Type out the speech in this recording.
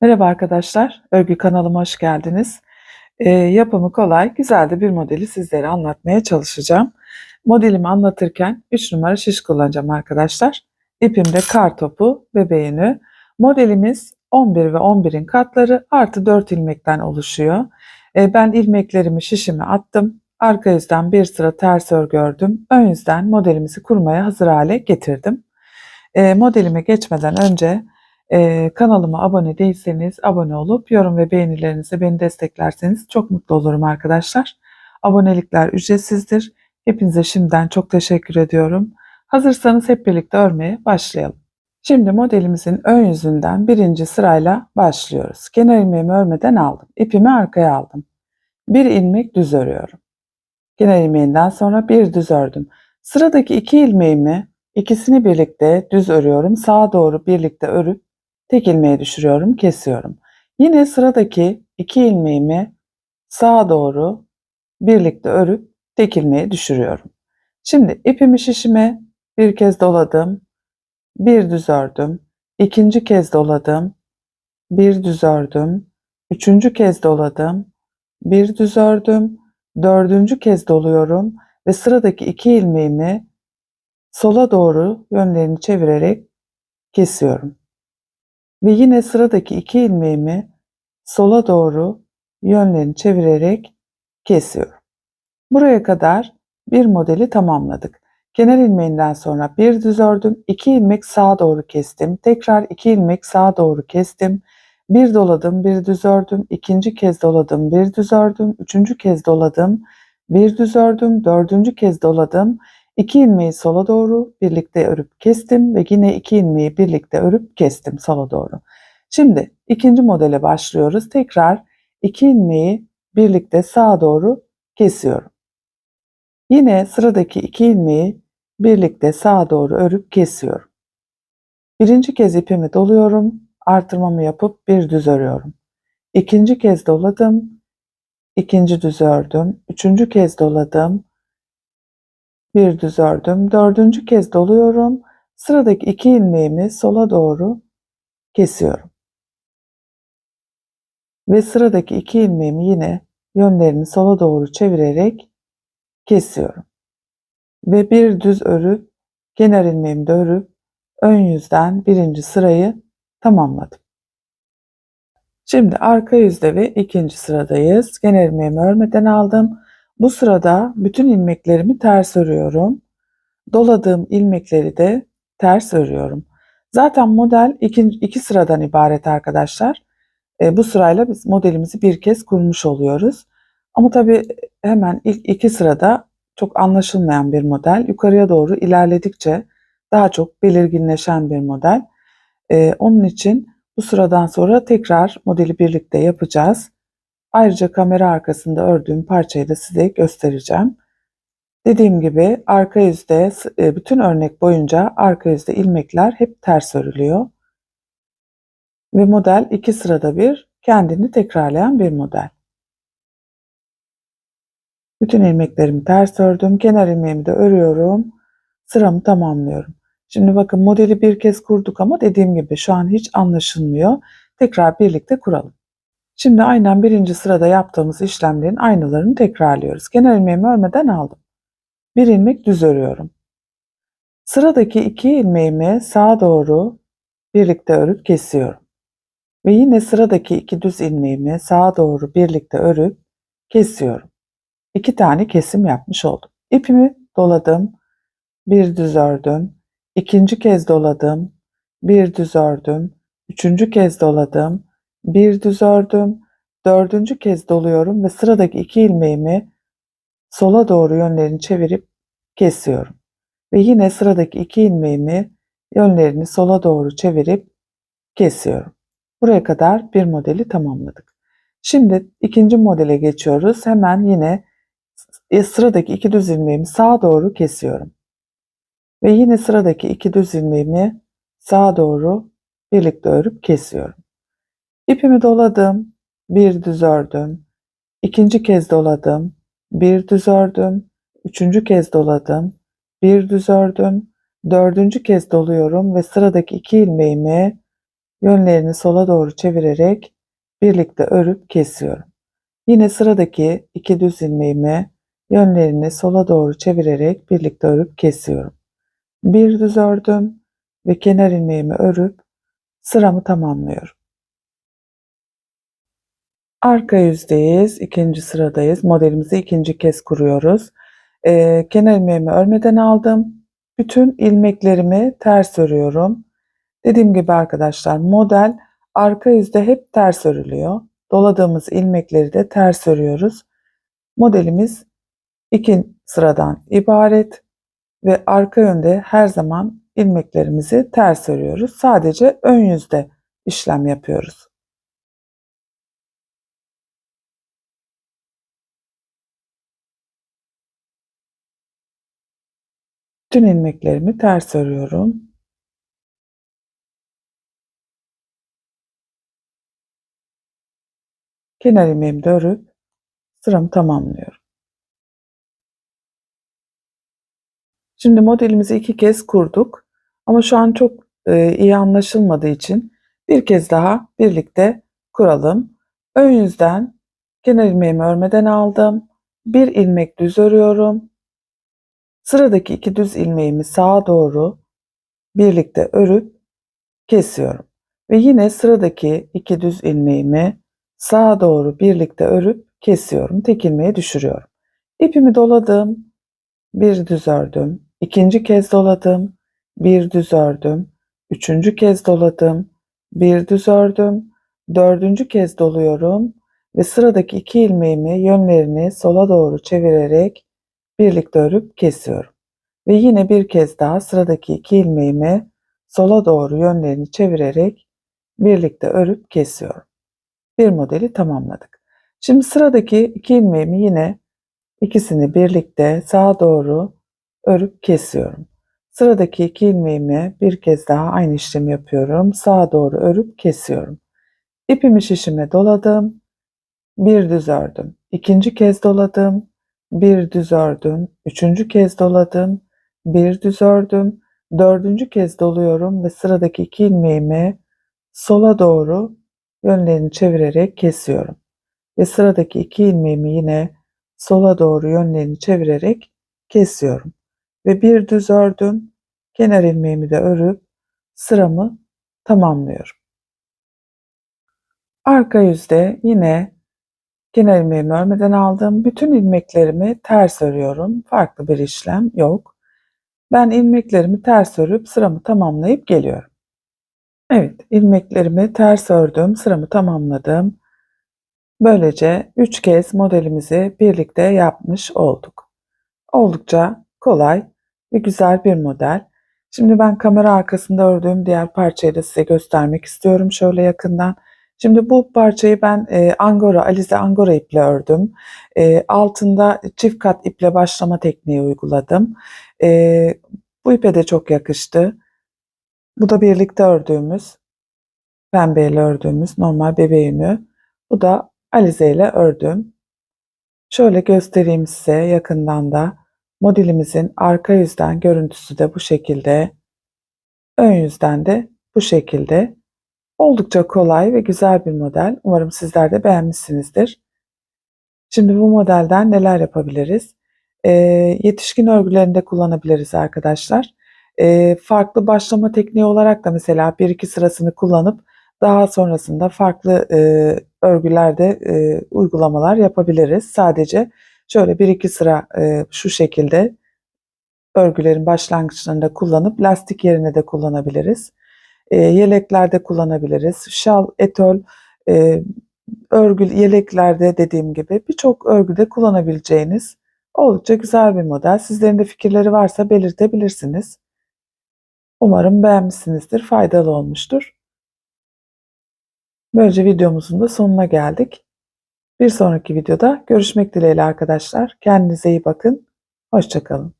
Merhaba arkadaşlar, örgü kanalıma hoş geldiniz. Ee, yapımı kolay, güzel de bir modeli sizlere anlatmaya çalışacağım. Modelimi anlatırken 3 numara şiş kullanacağım arkadaşlar. İpimde kar topu bebeğini. Modelimiz 11 ve 11'in katları artı 4 ilmekten oluşuyor. Ee, ben ilmeklerimi şişime attım. Arka yüzden bir sıra ters örgü ördüm. Ön yüzden modelimizi kurmaya hazır hale getirdim. Ee, modelime geçmeden önce ee, kanalıma abone değilseniz abone olup yorum ve beğenilerinizle beni desteklerseniz çok mutlu olurum arkadaşlar. Abonelikler ücretsizdir. Hepinize şimdiden çok teşekkür ediyorum. Hazırsanız hep birlikte örmeye başlayalım. Şimdi modelimizin ön yüzünden birinci sırayla başlıyoruz. Kenar ilmeğimi örmeden aldım. İpimi arkaya aldım. Bir ilmek düz örüyorum. Kenar ilmeğinden sonra bir düz ördüm. Sıradaki iki ilmeğimi ikisini birlikte düz örüyorum. Sağa doğru birlikte örüp tek ilmeğe düşürüyorum, kesiyorum. Yine sıradaki iki ilmeğimi sağa doğru birlikte örüp tek ilmeğe düşürüyorum. Şimdi ipimi şişime bir kez doladım, bir düz ördüm, ikinci kez doladım, bir düz ördüm, üçüncü kez doladım, bir düz ördüm, dördüncü kez doluyorum ve sıradaki iki ilmeğimi sola doğru yönlerini çevirerek kesiyorum. Ve yine sıradaki iki ilmeğimi sola doğru yönlerini çevirerek kesiyorum. Buraya kadar bir modeli tamamladık. Kenar ilmeğinden sonra bir düz ördüm, iki ilmek sağa doğru kestim, tekrar iki ilmek sağa doğru kestim, bir doladım, bir düz ördüm, ikinci kez doladım, bir düz ördüm, üçüncü kez doladım, bir düz ördüm, dördüncü kez doladım, iki ilmeği sola doğru birlikte örüp kestim ve yine iki ilmeği birlikte örüp kestim sola doğru. Şimdi ikinci modele başlıyoruz. Tekrar iki ilmeği birlikte sağa doğru kesiyorum. Yine sıradaki iki ilmeği birlikte sağa doğru örüp kesiyorum. Birinci kez ipimi doluyorum, artırmamı yapıp bir düz örüyorum. İkinci kez doladım, ikinci düz ördüm, üçüncü kez doladım, bir düz ördüm, dördüncü kez doluyorum, sıradaki iki ilmeğimi sola doğru kesiyorum. Ve sıradaki iki ilmeğimi yine yönlerini sola doğru çevirerek kesiyorum. Ve bir düz örüp kenar ilmeğimi de örüp ön yüzden birinci sırayı tamamladım. Şimdi arka yüzde ve ikinci sıradayız. Kenar ilmeğimi örmeden aldım. Bu sırada bütün ilmeklerimi ters örüyorum. Doladığım ilmekleri de ters örüyorum. Zaten model iki, iki sıradan ibaret arkadaşlar. E, bu sırayla biz modelimizi bir kez kurmuş oluyoruz. Ama tabii hemen ilk iki sırada çok anlaşılmayan bir model. Yukarıya doğru ilerledikçe daha çok belirginleşen bir model. E, onun için bu sıradan sonra tekrar modeli birlikte yapacağız. Ayrıca kamera arkasında ördüğüm parçayı da size göstereceğim. Dediğim gibi arka yüzde e, bütün örnek boyunca arka yüzde ilmekler hep ters örülüyor. Ve model iki sırada bir kendini tekrarlayan bir model. Bütün ilmeklerimi ters ördüm. Kenar ilmeğimi de örüyorum. Sıramı tamamlıyorum. Şimdi bakın modeli bir kez kurduk ama dediğim gibi şu an hiç anlaşılmıyor. Tekrar birlikte kuralım. Şimdi aynen birinci sırada yaptığımız işlemlerin aynılarını tekrarlıyoruz. Kenar ilmeğimi örmeden aldım. Bir ilmek düz örüyorum. Sıradaki iki ilmeğimi sağa doğru birlikte örüp kesiyorum. Ve yine sıradaki iki düz ilmeğimi sağa doğru birlikte örüp kesiyorum. İki tane kesim yapmış oldum. İpimi doladım, bir düz ördüm, ikinci kez doladım, bir düz ördüm, üçüncü kez doladım, bir düz ördüm, dördüncü kez doluyorum ve sıradaki iki ilmeğimi sola doğru yönlerini çevirip kesiyorum. Ve yine sıradaki iki ilmeğimi yönlerini sola doğru çevirip kesiyorum. Buraya kadar bir modeli tamamladık. Şimdi ikinci modele geçiyoruz. Hemen yine sıradaki iki düz ilmeğimi sağa doğru kesiyorum. Ve yine sıradaki iki düz ilmeğimi sağa doğru birlikte örüp kesiyorum. İpimi doladım, bir düz ördüm, ikinci kez doladım, bir düz ördüm, üçüncü kez doladım, bir düz ördüm, dördüncü kez doluyorum ve sıradaki iki ilmeğimi yönlerini sola doğru çevirerek birlikte örüp kesiyorum. Yine sıradaki iki düz ilmeğimi yönlerini sola doğru çevirerek birlikte örüp kesiyorum. Bir düz ördüm ve kenar ilmeğimi örüp sıramı tamamlıyorum. Arka yüzdeyiz. ikinci sıradayız. Modelimizi ikinci kez kuruyoruz. Ee, kenar ilmeğimi örmeden aldım. Bütün ilmeklerimi ters örüyorum. Dediğim gibi arkadaşlar model arka yüzde hep ters örülüyor. Doladığımız ilmekleri de ters örüyoruz. Modelimiz iki sıradan ibaret ve arka yönde her zaman ilmeklerimizi ters örüyoruz. Sadece ön yüzde işlem yapıyoruz. Bütün ilmeklerimi ters örüyorum. Kenar ilmeğimi de örüp sıramı tamamlıyorum. Şimdi modelimizi iki kez kurduk. Ama şu an çok e, iyi anlaşılmadığı için bir kez daha birlikte kuralım. Ön yüzden kenar ilmeğimi örmeden aldım. Bir ilmek düz örüyorum. Sıradaki iki düz ilmeğimi sağa doğru birlikte örüp kesiyorum. Ve yine sıradaki iki düz ilmeğimi sağa doğru birlikte örüp kesiyorum. Tek ilmeğe düşürüyorum. İpimi doladım. Bir düz ördüm. ikinci kez doladım. Bir düz ördüm. Üçüncü kez doladım. Bir düz ördüm. Dördüncü kez doluyorum. Ve sıradaki iki ilmeğimi yönlerini sola doğru çevirerek birlikte örüp kesiyorum. Ve yine bir kez daha sıradaki iki ilmeğimi sola doğru yönlerini çevirerek birlikte örüp kesiyorum. Bir modeli tamamladık. Şimdi sıradaki iki ilmeğimi yine ikisini birlikte sağa doğru örüp kesiyorum. Sıradaki iki ilmeğimi bir kez daha aynı işlemi yapıyorum. Sağa doğru örüp kesiyorum. İpimi şişime doladım. Bir düz ördüm. İkinci kez doladım. Bir düz ördüm. Üçüncü kez doladım. Bir düz ördüm. Dördüncü kez doluyorum ve sıradaki iki ilmeğimi sola doğru yönlerini çevirerek kesiyorum. Ve sıradaki iki ilmeğimi yine sola doğru yönlerini çevirerek kesiyorum. Ve bir düz ördüm. Kenar ilmeğimi de örüp sıramı tamamlıyorum. Arka yüzde yine kenar ilmeğimi örmeden aldım. Bütün ilmeklerimi ters örüyorum. Farklı bir işlem yok. Ben ilmeklerimi ters örüp sıramı tamamlayıp geliyorum. Evet, ilmeklerimi ters ördüm, sıramı tamamladım. Böylece 3 kez modelimizi birlikte yapmış olduk. Oldukça kolay ve güzel bir model. Şimdi ben kamera arkasında ördüğüm diğer parçayı da size göstermek istiyorum şöyle yakından. Şimdi bu parçayı ben e, Angora, Alize Angora iple ördüm. E, altında çift kat iple başlama tekniği uyguladım. E, bu ipe de çok yakıştı. Bu da birlikte ördüğümüz, pembeyle ördüğümüz normal bebeğimi. Bu da Alize ile ördüm. Şöyle göstereyim size yakından da. Modelimizin arka yüzden görüntüsü de bu şekilde. Ön yüzden de bu şekilde. Oldukça kolay ve güzel bir model. Umarım sizler de beğenmişsinizdir. Şimdi bu modelden neler yapabiliriz? Ee, yetişkin örgülerinde kullanabiliriz arkadaşlar. Ee, farklı başlama tekniği olarak da mesela bir iki sırasını kullanıp daha sonrasında farklı e, örgülerde e, uygulamalar yapabiliriz. Sadece şöyle bir iki sıra e, şu şekilde örgülerin başlangıçlarında kullanıp lastik yerine de kullanabiliriz. E, yeleklerde kullanabiliriz. Şal, etol, e, örgü yeleklerde dediğim gibi birçok örgüde kullanabileceğiniz oldukça güzel bir model. Sizlerin de fikirleri varsa belirtebilirsiniz. Umarım beğenmişsinizdir, faydalı olmuştur. Böylece videomuzun da sonuna geldik. Bir sonraki videoda görüşmek dileğiyle arkadaşlar. Kendinize iyi bakın. Hoşçakalın.